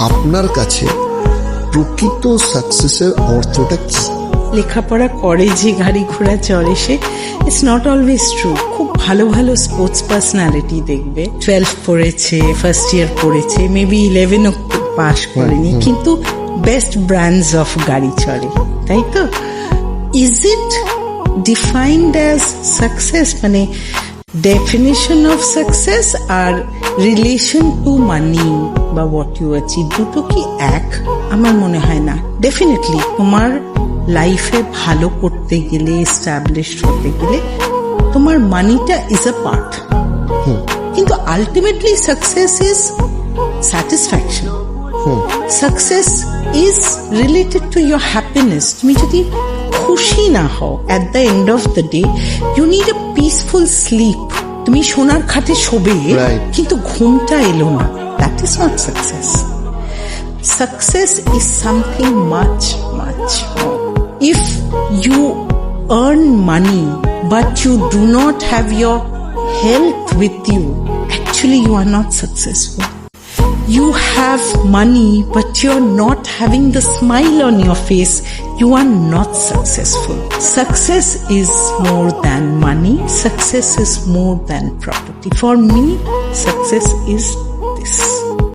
আপনার কাছে প্রকৃত সাকসেসের অর্থটা কি? লেখাপড়া করে যে গাড়ি ঘোড়া চড়ে সে ইটস নট অলওয়েজ ট্রু খুব ভালো ভালো স্পোর্টস পার্সোনালিটি দেখবে। টুয়েলভ পড়েছে ফার্স্ট ইয়ার পড়েছে মেবি ইলেভেনও পাস করেনি কিন্তু বেস্ট ব্র্যান্ডস অফ গাড়ি চড়ে তাই তো? Is it defined as success মানে ডেফিনেশন অফ সাকসেস আর রিলেশন টু মানি বা হোয়াট ইউ অ্যাচিভ দুটো কি এক? আমার মনে হয় না। ডেফিনেটলি তোমার লাইফে ভালো করতে গেলে এস্টাবলিশ হতে গেলে তোমার মানিটা ইজ আ পার্ট কিন্তু ultimately success is satisfaction success is related to your happiness তুমি যদি খুশি না হও at the end of the day you need a peaceful sleep তুমি সোনার খাটে শোবে কিন্তু ঘুমটা এলো না that is not success success is something much much more if you earn money but you do not have your health with you actually you are not successful you have money but you're not having the smile on your face. You are not successful. Success is more than money. Success is more than property. For me success is this